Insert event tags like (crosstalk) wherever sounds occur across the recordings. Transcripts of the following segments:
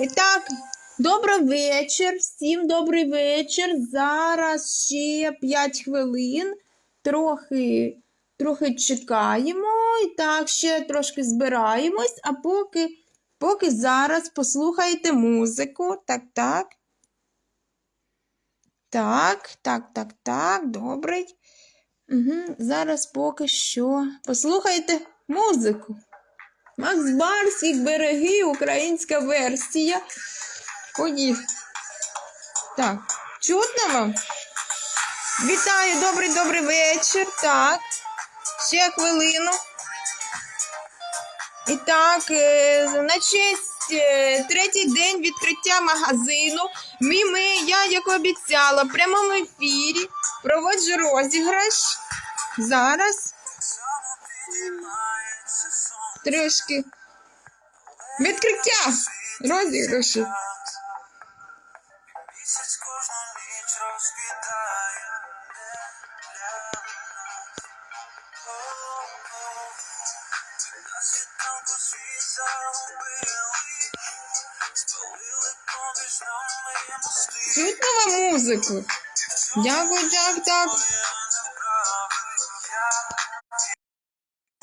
І так, добрий вечір. Всім добрий вечір. Зараз ще 5 хвилин. Трохи, трохи чекаємо. І так, ще трошки збираємось, а поки, поки зараз послухайте музику. Так, так. Так, так, так, так, добрий. Угу. Зараз поки що. Послухайте музику. Макс Барських береги, українська версія. Ходіть. Так, чутно вам? Вітаю, добрий добрий вечір. Так. Ще хвилину. І так, е, на честь е, третій день відкриття магазину. Ми, ми, я, як обіцяла, в прямому ефірі проводжу розіграш. Зараз. Трошки. Відкриття розіграшу. Місяць кожну вам музику? Дякую, так, так.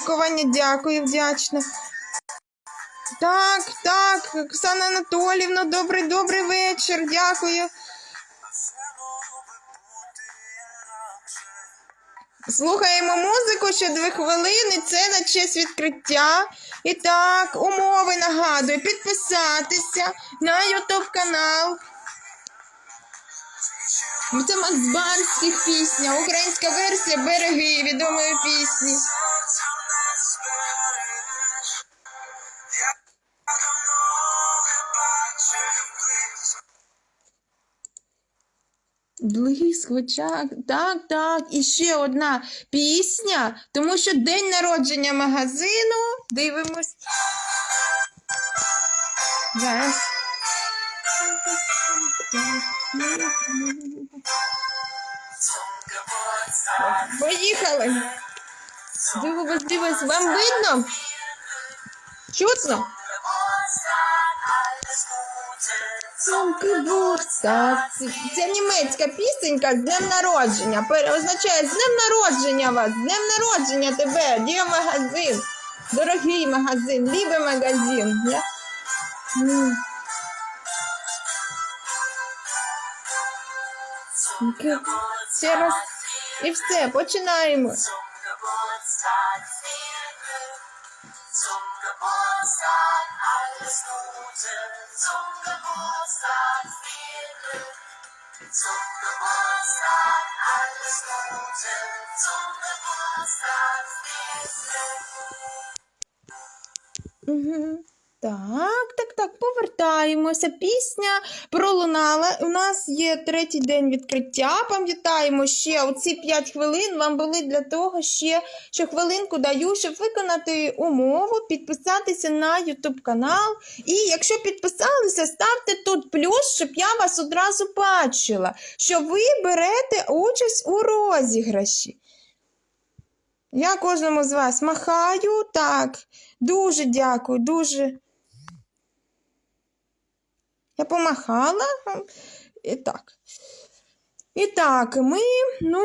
Дякування, дякую, вдячна. Так, так, Оксана Анатолівна, добрий, добрий вечір, дякую. Слухаємо музику ще дві хвилини. Це на честь відкриття. І так, умови нагадую, підписатися на YouTube канал. Це Макс пісня, українська версія береги відомої пісні. Блиск в. Так, так. І ще одна пісня, тому що день народження магазину. Дивимось. Зараз. Поїхали. Дивимось, дивимось. Вам видно? Чутно? Цумки бурса. Це, німецька пісенька з днем народження. Означає з днем народження вас, з днем народження тебе, де магазин. Дорогий магазин, любий магазин. Ще раз. І все, починаємо. Zum Geburtstag viel Glück, zum Geburtstag alles Gute, zum Geburtstag viel Glück, zum Geburtstag alles Gute, zum Geburtstag viel Glück. Угу. Так, так, так, повертаємося. Пісня пролунала. У нас є третій день відкриття. Пам'ятаємо, ще оці 5 хвилин вам були для того, ще що хвилинку даю, щоб виконати умову, підписатися на YouTube канал. І якщо підписалися, ставте тут плюс, щоб я вас одразу бачила, що ви берете участь у розіграші. Я кожному з вас махаю. Так, дуже дякую, дуже. Я помахала. І так. І так, ми, ну,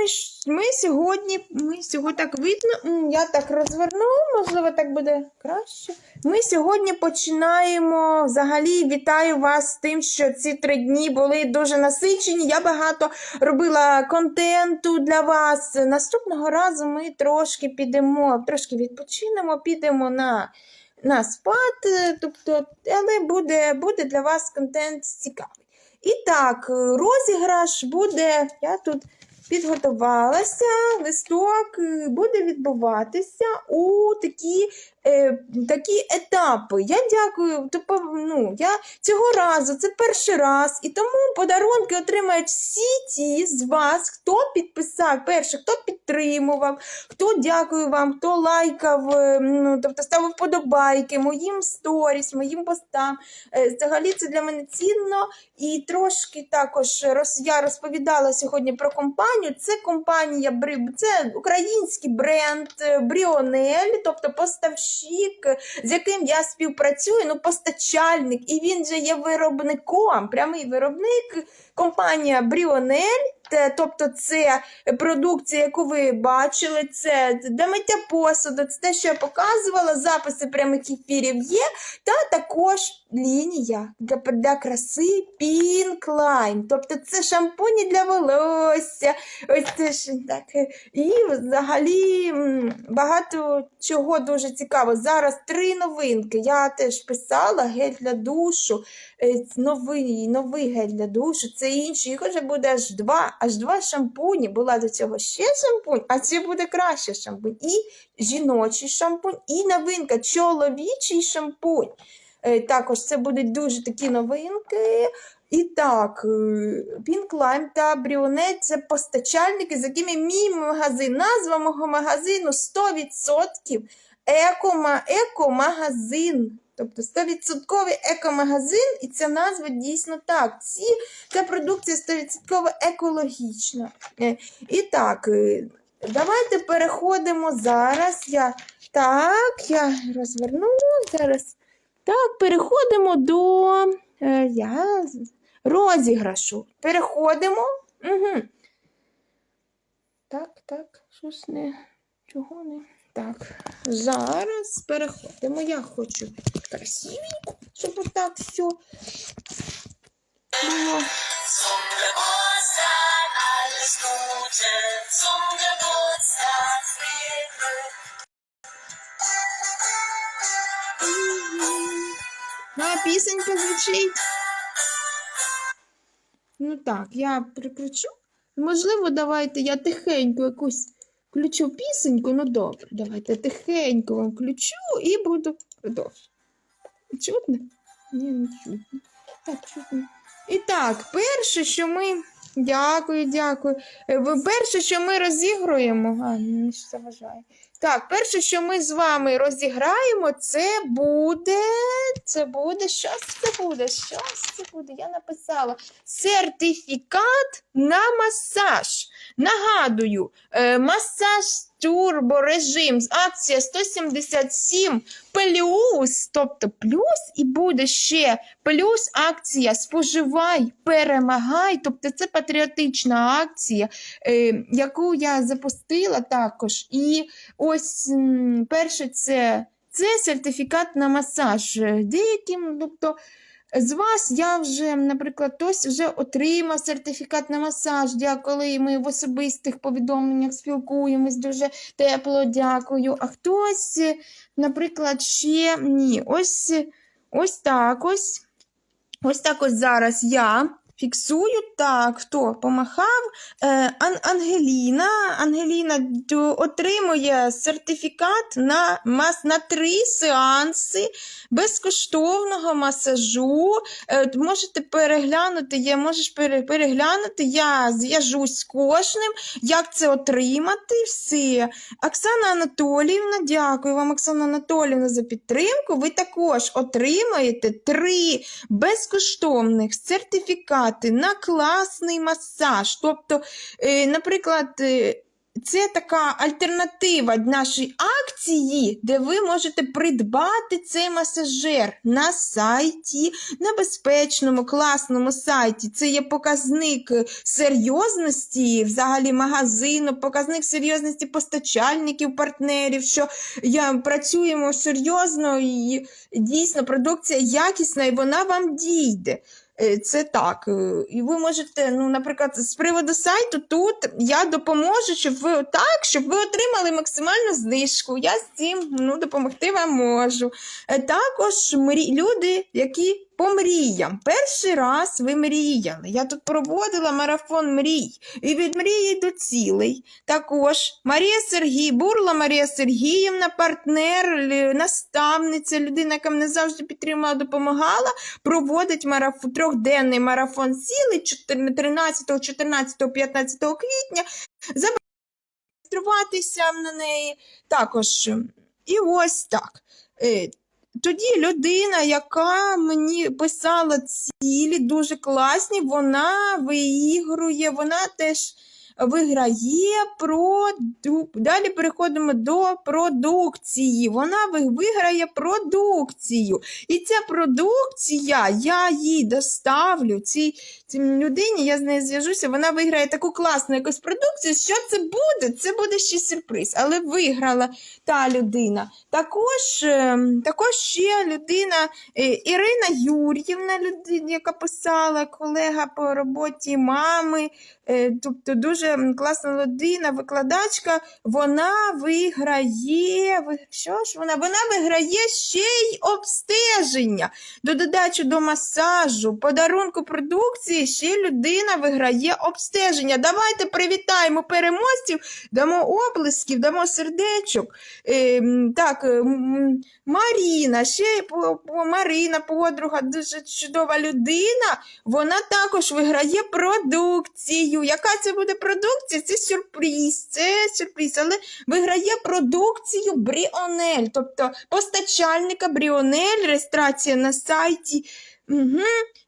ми сьогодні, ми сьогодні так видно, я так розверну, можливо, так буде краще. Ми сьогодні починаємо. Взагалі, вітаю вас з тим, що ці три дні були дуже насичені. Я багато робила контенту для вас. Наступного разу ми трошки підемо, трошки відпочинемо, підемо на, на спад, е, тобто, але буде, буде для вас контент цікавий. І так, е, розіграш буде. Я тут підготувалася. Листок е, буде відбуватися у такі, е, такі етапи. Я дякую. Тобто, ну, я цього разу це перший раз, і тому подарунки отримають всі ті з вас, хто підписав перше, хто підтримував, хто дякую вам, хто лайкав, е, ну, тобто ставив вподобайки моїм сторіс, моїм постам. Е, Взагалі це для мене цінно. І трошки також роз, я розповідала сьогодні про компанію. Це компанія це український бренд е, Бріонель, тобто поставщик поставщик, з яким я співпрацюю, ну, постачальник, і він же є виробником, прямий виробник, компанія Бріонель. Те- Тобто це продукція, яку ви бачили, це для миття посуду, це те, що я показувала, записи прямих ефірів є, та також лінія для, для краси Pink Line. Тобто це шампуні для волосся. Ось це ж так. І взагалі багато чого дуже цікаво. Зараз три новинки. Я теж писала гель для душу. Е, Новий, новий гель для душу, це інший. Їх вже буде аж два, аж два шампуні. Була до цього ще шампунь, а це буде краще шампунь. І жіночий шампунь, і новинка чоловічий шампунь. Е, Також це будуть дуже такі новинки. І так, е, Pink Lime та Бріонет це постачальники, з якими мій магазин, назва мого магазину 100% еко-ма- еко-магазин. Тобто 100% екомагазин, і ця назва дійсно так. Ці, ця продукція 100% екологічна. Е, І так, е, давайте переходимо зараз. Я так, я розверну зараз. Так, переходимо до е, я, розіграшу. Переходимо. Угу. Так, так, щось не. Чого не? Так, зараз переходимо. Я хочу красивенько, щоб отак все було. Glück. А пісенька звучить. Ну так, я прикручу. Можливо, давайте я тихенько якусь включу пісеньку. Ну добре, давайте тихенько вам включу і буду продовжувати. Чутно? Ні, не чутно. Так, чутно. І так, перше, що ми. Дякую, дякую. Е, Перше, що ми розігруємо. А, мені заважає. Так, перше, що ми з вами розіграємо, це буде. Це буде. Що це буде? Що це буде? Я написала сертифікат на масаж. Нагадую, е, масаж турборежим акція 177 плюс, тобто плюс, і буде ще плюс акція Споживай, перемагай. Тобто це патріотична акція, е, яку я запустила також. І ось перше це, це сертифікат на масаж. Е, Деяким, тобто. З вас я вже, наприклад, хтось вже отримав сертифікат на масаж. Дякую, ми в особистих повідомленнях спілкуємось дуже тепло, дякую. А хтось, наприклад, ще ні. Ось, ось так ось. Ось так ось зараз я фіксую. Так, хто помахав? Е, Ан- Ангеліна. Ангеліна отримує сертифікат на, мас, на три сеанси безкоштовного масажу. Е, можете переглянути, я, можеш пере, переглянути, я зв'яжусь з кожним, як це отримати. Все. Оксана Анатоліївна, дякую вам, Оксана Анатоліївна, за підтримку. Ви також отримаєте три безкоштовних сертифікати на класний масаж. Тобто, е, наприклад, е, це така альтернатива нашій акції, де ви можете придбати цей масажер на сайті, на безпечному, класному сайті. Це є показник серйозності взагалі магазину, показник серйозності постачальників, партнерів, що я, працюємо серйозно і дійсно продукція якісна, і вона вам дійде. Е, Це так. Е, І ви можете, ну, наприклад, з приводу сайту, тут я допоможу, щоб ви так, щоб ви отримали максимальну знижку. Я з цим ну, допомогти вам можу. Е, Також мрі... люди, які по мріям. Перший раз ви мріяли. Я тут проводила марафон мрій. І від мрії до цілей. Також Марія Сергій, Бурла Марія Сергіївна, партнер, наставниця, людина, яка мене завжди підтримала, допомагала проводить марафон, трьохденний марафон сіли 14, 13, 14, 15 квітня. Зареєструватися на неї також. І ось так. Тоді людина, яка мені писала цілі, дуже класні, вона виігрує, вона теж виграє проду... Далі переходимо до продукції. Вона виграє продукцію. І ця продукція, я їй доставлю цій, цій людині, я з нею зв'яжуся, вона виграє таку класну якусь продукцію. Що це буде? Це буде ще сюрприз. Але виграла та людина. Також, ем, також ще людина е, Ірина Юр'ївна, яка писала, колега по роботі мами, тобто дуже класна людина, викладачка. Вона виграє. Що ж вона? Вона виграє ще й обстеження. До додачі до масажу, подарунку продукції ще людина виграє обстеження. Давайте привітаємо переможців, дамо оплесків, дамо сердечок. Ем, так, ем, Маріна, ще Марина, подруга, дуже чудова людина. Вона також виграє продукцію. Яка це буде продукція? Це сюрприз. Це сюрприз, але виграє продукцію Бріонель, тобто постачальника Бріонель, реєстрація на сайті. Угу.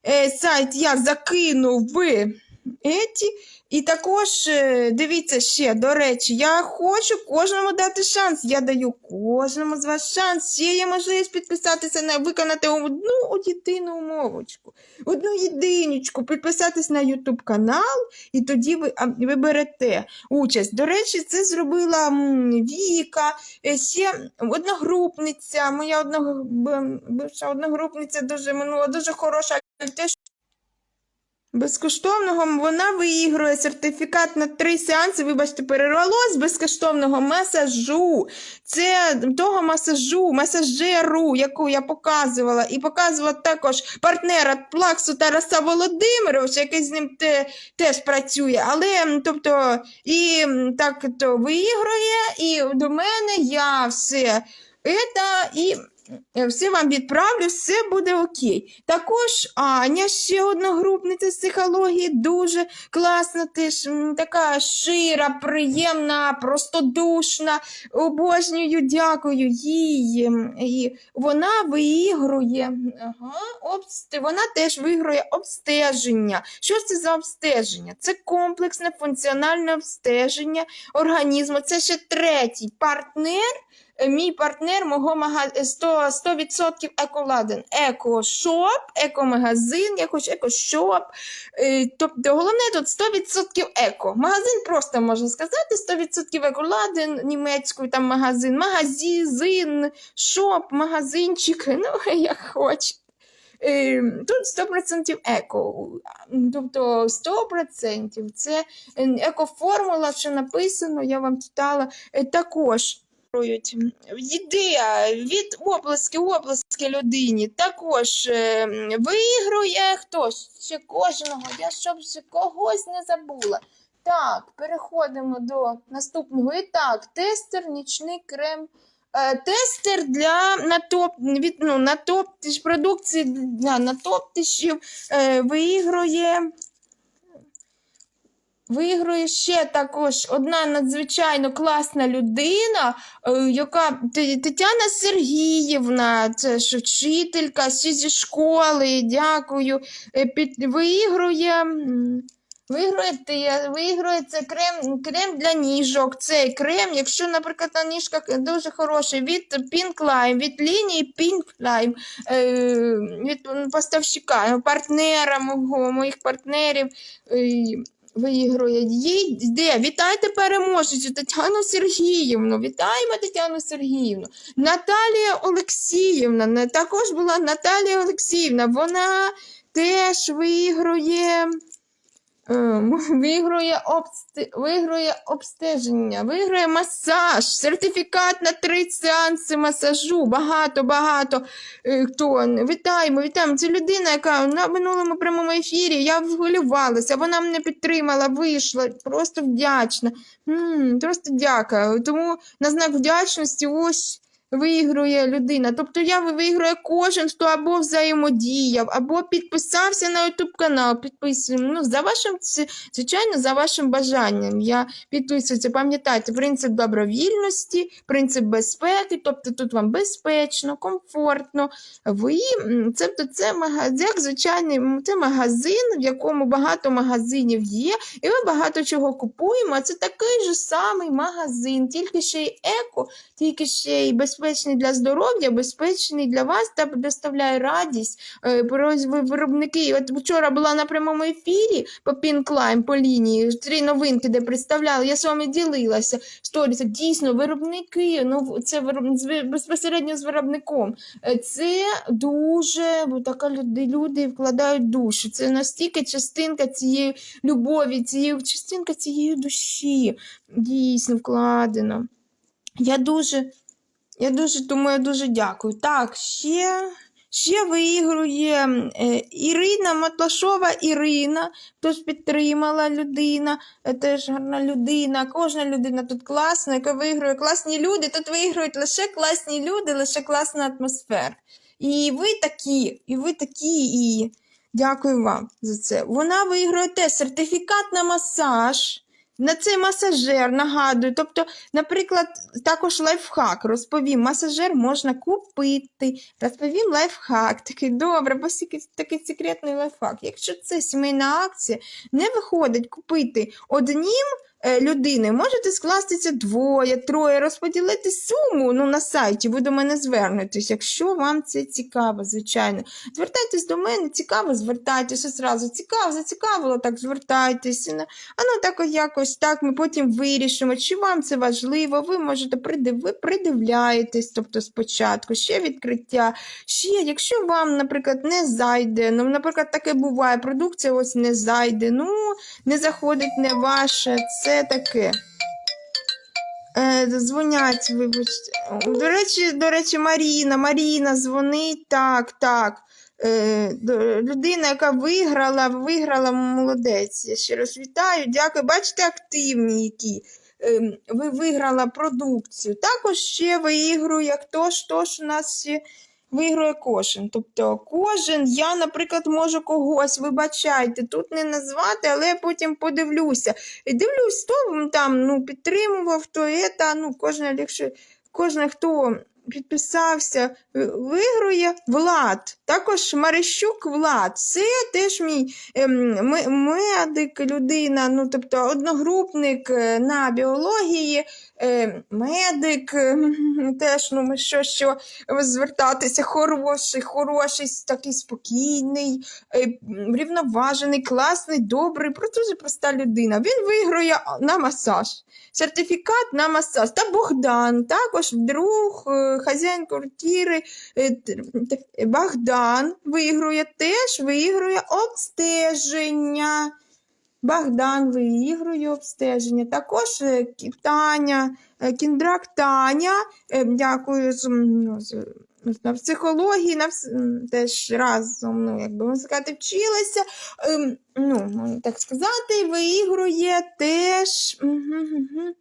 Е, сайт я закину в еті. І також е, дивіться ще, до речі, я хочу кожному дати шанс. Я даю кожному з вас шанс. Ще є можливість підписатися на виконати одну єдину умовочку, одну єдинічку, підписатись на YouTube канал, і тоді ви, ви берете участь. До речі, це зробила Віка, е, ще одногрупниця, моя одногрупниця дуже минула, дуже хороша. Безкоштовного вона виігрує сертифікат на три сеанси, вибачте, перервалось безкоштовного масажу. Це того масажу, масажеру, яку я показувала, і показувала також партнера Плаксу Тараса Володимировича, який з ним те, теж працює. Але тобто, і так то виігрує, і до мене я все. Это, і все вам відправлю, все буде окей. Також Аня, ще одна групниця з психології, дуже класна, теж така шира, приємна, простодушна. Обожнюю, дякую їй. І вона виігрує. Ага, обст... Вона теж виграє обстеження. Що це за обстеження? Це комплексне функціональне обстеження організму. Це ще третій партнер е, мій партнер мого магазину 100%, 100% еколаден. Екошоп, екомагазин, я хочу екошоп. Е, Тобто головне тут 100% еко. Магазин просто можна сказати 100% еколаден, німецькою там магазин, магазин, шоп, магазинчик, (laughs) ну як хочете. Тут 100% еко. Тобто 100% це е, екоформула, що написано, я вам читала е, також. Ідея від обласки обласки людині також е, виграє хтось ще кожного. Я щоб ще когось не забула. Так, переходимо до наступного. І так, тестер, нічний крем. Е, тестер для натоп, від, ну, натоптиш, продукції для натоптишів е, виігрує. Виграє ще також одна надзвичайно класна людина, е, яка Тетяна Сергіївна, це ж вчителька ще зі школи. Дякую. Е, Під, виграє. Виграє, виграє це крем, крем для ніжок. Цей крем, якщо, наприклад, на ніжках дуже хороший від Pink Lime, від лінії Pink Lime, е, від поставщика, партнера мого, моїх партнерів. Виігрує. Їй. Вітайте переможцю Тетяну Сергіївну. Вітаємо Тетяну Сергіївну. Наталія Олексіївна. Також була Наталія Олексіївна. Вона теж виграє. Ем, (laughs) Виграє, обсте... виграє обстеження, виграє масаж, сертифікат на три сеанси масажу. Багато, багато е, хто. Вітаємо, вітаємо. Це людина, яка на минулому прямому ефірі я хвилювалася, вона мене підтримала, вийшла. Просто вдячна. м просто дякую. Тому на знак вдячності ось виігрує людина. Тобто я виіграю кожен, хто або взаємодіяв, або підписався на YouTube канал. Підписуємо. Ну, за вашим, звичайно, за вашим бажанням. Я підписуюся. Пам'ятайте, принцип добровільності, принцип безпеки, тобто тут вам безпечно, комфортно. Ви тобто це магазин, як звичайний, це магазин, в якому багато магазинів є, і ми багато чого купуємо. А це такий же самий магазин, тільки ще й еко, тільки ще й безпечний для здоров'я, безпечний для вас та доставляє радість. Е, Виробники. От вчора була на прямому ефірі по Пінклайм, по лінії, три новинки, де представляли. Я з вами ділилася. Сторіс. Дійсно, виробники, ну це безпосередньо з виробником. Е, Це дуже бо така люди, люди вкладають душу. Це настільки частинка цієї любові, цієї частинка цієї душі. Дійсно вкладено. Я дуже, я дуже тому я дуже дякую. Так, ще, ще виігрує е, Ірина Матлашова Ірина. Хтось підтримала людина, е, теж гарна людина. Кожна людина тут класна, яка виграє класні люди. Тут виграють лише класні люди, лише класна атмосфера. І ви такі, і ви такі, і дякую вам за це. Вона виграє теж сертифікат на масаж. На цей масажер нагадую. Тобто, наприклад, також лайфхак. Розповім, масажер можна купити. Розповім лайфхак. Такий добре, бо такий, секретний лайфхак. Якщо це сімейна акція, не виходить купити однім людини, можете скластися двоє, троє, розподілити суму ну, на сайті. Ви до мене звернетесь, якщо вам це цікаво, звичайно. Звертайтесь до мене, цікаво, звертайтеся зразу. Цікаво, зацікавило, так звертайтеся. А ну так якось так ми потім вирішимо, чи вам це важливо. Ви можете придив... ви придивляєтесь, тобто спочатку, ще відкриття. Ще, якщо вам, наприклад, не зайде, ну, наприклад, таке буває, продукція ось не зайде, ну, не заходить не ваше, це таке. Е, дзвонять, вибачте. До речі, до речі, Маріна, Маріна дзвонить, так, так. Е, людина, яка виграла, виграла молодець. Я ще раз вітаю, дякую. Бачите, активні які. Ем, Ви виграла продукцію. Також ще виігрує хто ж, хто ж у нас ще виграє кожен. Тобто кожен, я, наприклад, можу когось, вибачайте, тут не назвати, але я потім подивлюся. І дивлюсь, хто там ну, підтримував, хто та, ну, кожен, якщо кожен, хто підписався, виграє Влад. Також Марищук Влад. Це теж мій ем, медик, людина, ну, тобто одногрупник е, на біології, е, медик, е, теж, ну, що, що звертатися, хороший, хороший, такий спокійний, е, рівноважений, класний, добрий, дуже проста людина. Він виграє на масаж. Сертифікат на масаж. Та Богдан, також друг, е, хазяїн квартири. е, Богдан виграє теж виграє обстеження. Богдан виігрує обстеження. Також е, Таня, е, Кіндрак Таня. Дякую з, на психології, на вс- теж разом, ну, як би можна сказати, вчилася. Ем, Ну, так сказати, виігрує теж. мгм, мгм.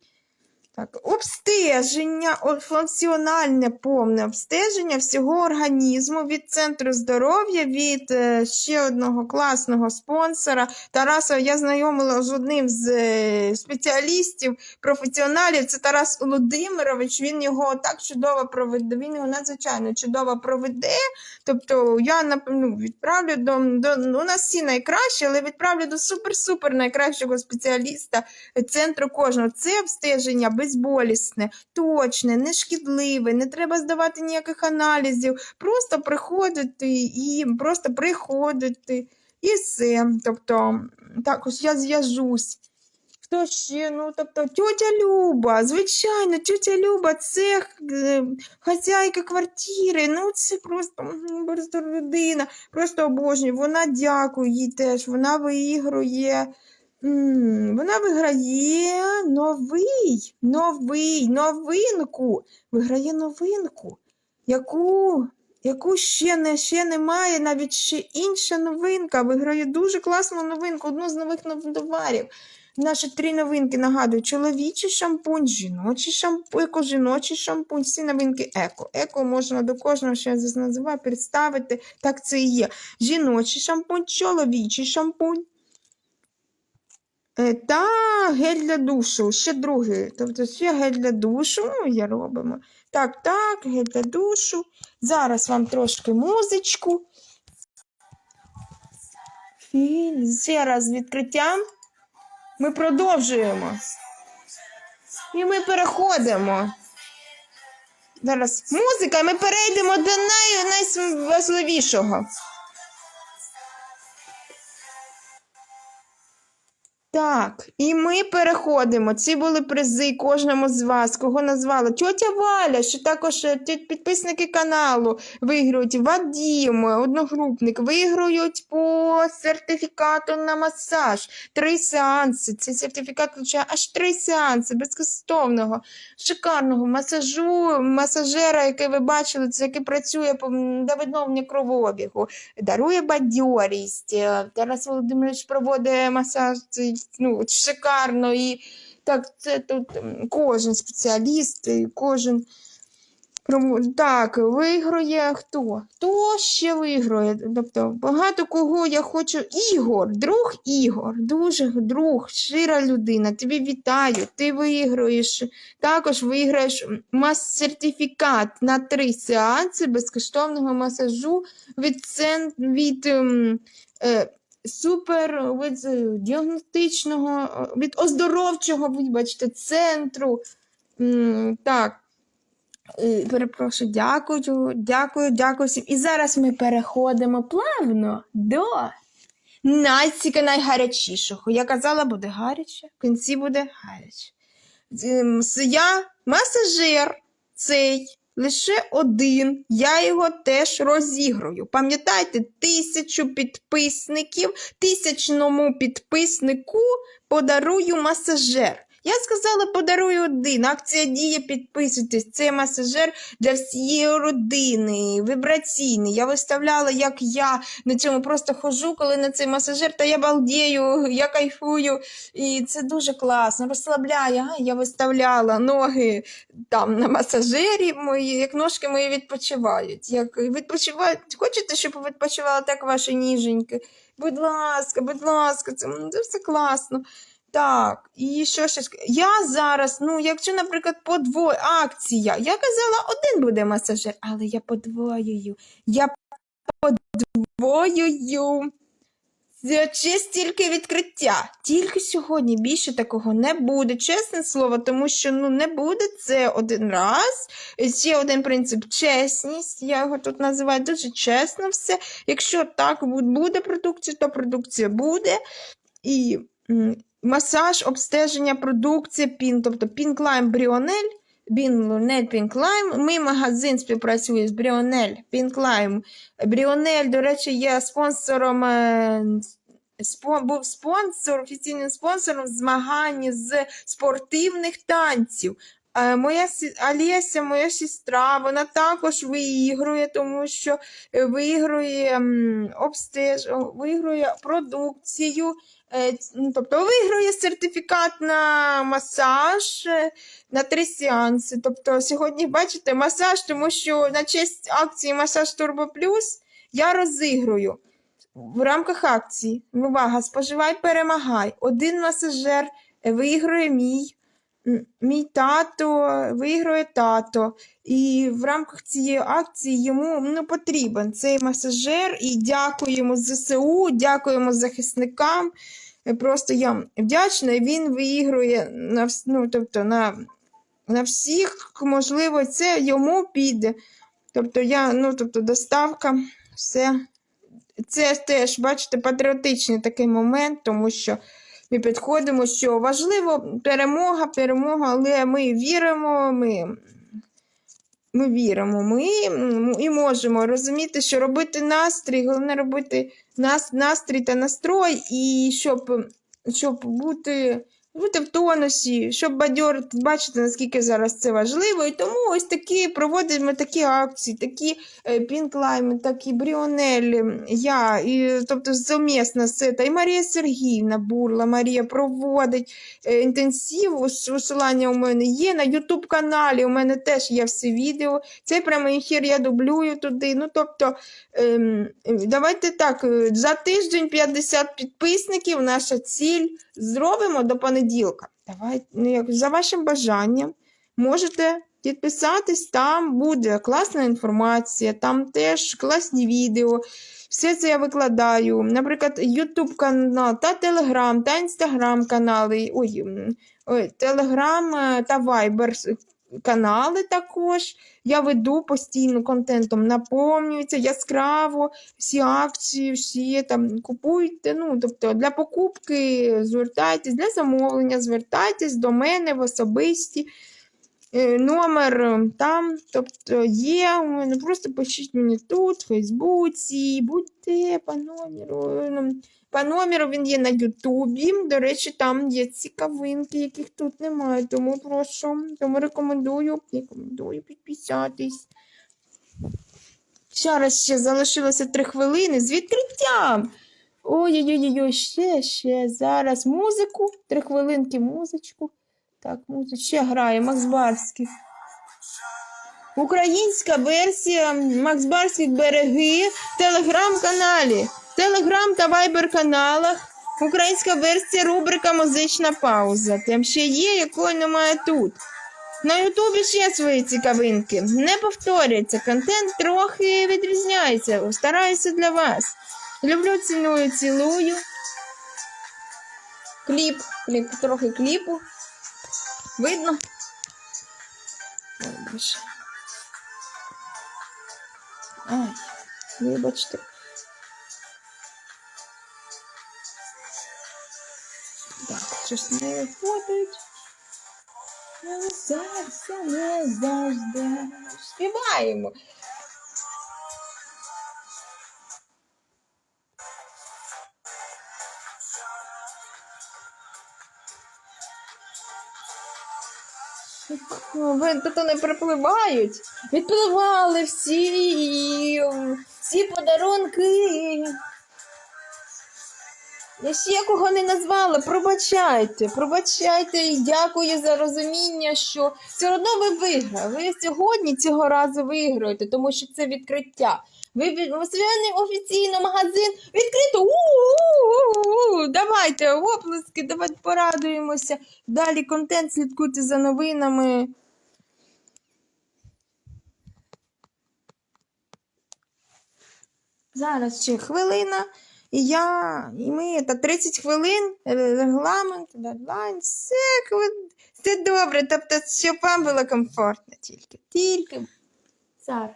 Так, обстеження, функціональне повне обстеження всього організму від центру здоров'я, від е, ще одного класного спонсора. Тараса я знайомила з одним з е, спеціалістів, професіоналів. Це Тарас Володимирович. Він його так чудово проведе. Він його надзвичайно чудово проведе. Тобто я ну, відправлю до, до ну, у нас всі найкращі, але відправлю до супер-супер найкращого спеціаліста центру кожного. Це обстеження безболісне, точне, нешкідливе, не треба здавати ніяких аналізів, просто приходити і просто приходити і все. Тобто, також я зв'яжусь. Хто ще? Ну, тобто, тьотя Люба, звичайно, тьотя Люба, це е, хазяйка квартири. Ну, це просто, просто людина, просто обожнюю. Вона дякує їй теж, вона виігрує. Вона виграє новий, новий, новинку. Виграє новинку, яку, яку ще, не, ще немає, навіть ще інша новинка. Виграє дуже класну новинку, одну з нових нов- товарів. Наші три новинки нагадую: чоловічий шампунь, жіночий шампунь, еко-жіночий шампунь, всі новинки еко. Еко можна до кожного, що я зараз називаю, представити. Так це і є. Жіночий шампунь, чоловічий шампунь. Е, Та гель для душу, ще другий. Тобто ще гель для душу, ну, я робимо. Так, так, гель для душу. Зараз вам трошки музичку. Ще раз відкриттям. Ми продовжуємо. І ми переходимо. Зараз музика, ми перейдемо до най- найважливішого. Так, і ми переходимо. Ці були призи кожному з вас, кого назвали. Тьотя Валя, що також е, підписники каналу виграють. Вадім, одногрупник, виграють по сертифікату на масаж. Три сеанси. Цей сертифікат включає аж три сеанси безкоштовного, шикарного масажу, масажера, який ви бачили, це який працює до відновлення кровообігу, дарує бадьорість. Е, Тарас Володимирович проводить масаж ну, шикарно. І так, це тут кожен спеціаліст, і кожен. Так, виграє хто? Хто ще виграє? Тобто багато кого я хочу. Ігор, друг Ігор, дуже друг, щира людина. Тобі вітаю. Ти виграєш. Також виграєш мас-сертифікат на три сеанси безкоштовного масажу від, від е, супер від е, діагностичного, е, від оздоровчого, вибачте, центру. Так. Е, Перепрошую, дякую, дякую, дякую всім. І зараз ми переходимо плавно до найціка найгарячішого. Я казала, буде гаряче, в кінці буде гаряче. Ем, Я масажер цей лише один. Я його теж розіграю. Пам'ятайте, тисячу підписників, тисячному підписнику подарую масажер. Я сказала, подарую один. Акція діє, підписуйтесь. Це масажер для всієї родини, вібраційний. Я виставляла, як я на цьому просто хожу, коли на цей масажер, та я балдію, я кайфую. І це дуже класно, розслабляє. Я виставляла ноги там на масажері мої, як ножки мої відпочивають. Як відпочивають. Хочете, щоб відпочивала так ваші ніженьки? Будь ласка, будь ласка, це, це все класно. Так, і що ще? Я зараз, ну, якщо, наприклад, подвоє акція, я казала, один буде масажер, але я подвоюю. Я подвоюю. Це ще стільки відкриття. Тільки сьогодні більше такого не буде, чесне слово, тому що ну не буде це один раз. Ще один принцип чесність. Я його тут називаю дуже чесно все. Якщо так буде продукція, то продукція буде. І масаж, обстеження продукції, пін, тобто Пінклайм Бріонель. Бріонель Пінклайм. Мій магазин співпрацює з Бріонель Пінклайм. Бріонель, до речі, є спонсором. е, спо- Був спонсор, офіційним спонсором змагань з спортивних танців. Е, Моя Олеся, моя сестра, вона також виігрує, тому що виграє обстеж, виграє продукцію, е, ну, тобто виграє сертифікат на масаж е, на три сеанси. Тобто сьогодні бачите масаж, тому що на честь акції Масаж Турбо Плюс я розіграю в рамках акції. Увага, споживай, перемагай. Один масажер виграє мій. Мій тато виграє тато, і в рамках цієї акції йому ну, потрібен цей масажер. І дякуємо ЗСУ, дякуємо захисникам. Е, Просто я вдячна, він виігрує на, ну, тобто, на, на всіх, можливо, це йому піде. Тобто, я, ну, тобто, доставка, все. Це теж, бачите, патріотичний такий момент, тому що ми підходимо, що важливо перемога, перемога, але ми віримо, ми, ми віримо, ми і можемо розуміти, що робити настрій, головне робити нас, настрій та настрой, і щоб, щоб бути бути в тонусі, щоб бадьорити, бачите, наскільки зараз це важливо. І тому ось такі проводимо такі акції, такі е, Пінклайм, такі Бріонель, я, і, тобто совмісно з це. І Марія Сергіївна Бурла, Марія проводить е, інтенсив, посилання у мене є на Ютуб каналі. У мене теж є все відео. Цей прямий ефір я дублюю туди. Ну, тобто, ем, давайте так, е, за тиждень 50 підписників, наша ціль. Зробимо до понеділка. Давайте, ну, як, за вашим бажанням, можете підписатись, там буде класна інформація, там теж класні відео. Все це я викладаю. Наприклад, YouTube канал, та Telegram, та Instagram канали. Ой, ой, Telegram е, та с- канали також. Я веду постійно контентом, наповнюється яскраво, всі акції, всі там купуйте. Ну, тобто для покупки звертайтесь, для замовлення звертайтесь до мене в особисті. Е, Номер е, там, тобто є у мене, просто пишіть мені тут, в Фейсбуці, будьте по номеру. По номеру він є на Ютубі. До речі, там є цікавинки, яких тут немає. Тому прошу, тому рекомендую, рекомендую підписатись. Зараз ще залишилося три хвилини з відкриттям. Ой-ой-ой, ще, ще. Зараз музику. Три хвилинки музичку. Так, музичку. Ще грає Макс Барський. Українська версія Макс Барських береги в телеграм-каналі. Телеграм та вайбер каналах. Українська версія рубрика Музична пауза. Там ще є, якої немає тут. На Ютубі ще свої цікавинки. Не повторюється, контент трохи відрізняється. Стараюся для вас. Люблю, ціную, цілую. Кліп, кліп, трохи кліпу. Видно? Ой. Вибачте. Щось не виходить. Але серця не завжди. Співаємо. Тут не припливають. Відпливали всі, всі подарунки. Я ще кого не назвала, пробачайте, пробачайте і дякую за розуміння, що все одно ви виграли. Ви сьогодні цього разу виграєте, тому що це відкриття. Ви від- офіційно магазин відкрито. У-у-у-у-у. Давайте оплески, давайте порадуємося. Далі контент слідкуйте за новинами. Зараз ще хвилина. І я, і ми та 30 хвилин, е, регламент, дедлайн, все, все добре. Тобто, щоб вам було комфортно тільки. Тільки зараз.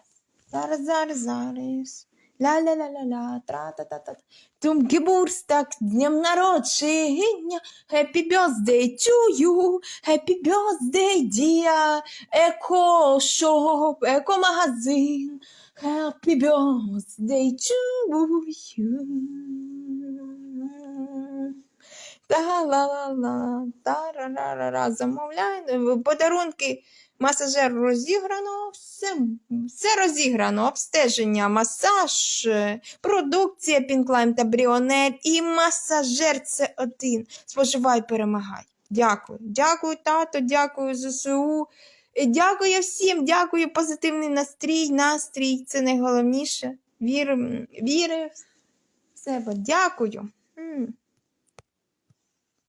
Зараз, зараз, зараз. Ля-ля-ля-ля-ля, тра-та-та-та. Тум з днем народження. Happy birthday to you. Happy birthday, dear. Еко шоп, еко магазин. Happy birthday to you. Та-ла-ла-ла. Замовляй. Подарунки масажер розіграно. Все, все розіграно. Обстеження, масаж, продукція Пінклайм та Бріонель і масажер це один. Споживай, перемагай. Дякую. Дякую, тато, дякую ЗСУ. Е, Дякую всім, дякую, позитивний настрій, настрій це найголовніше. Вір, віри в себе. Дякую.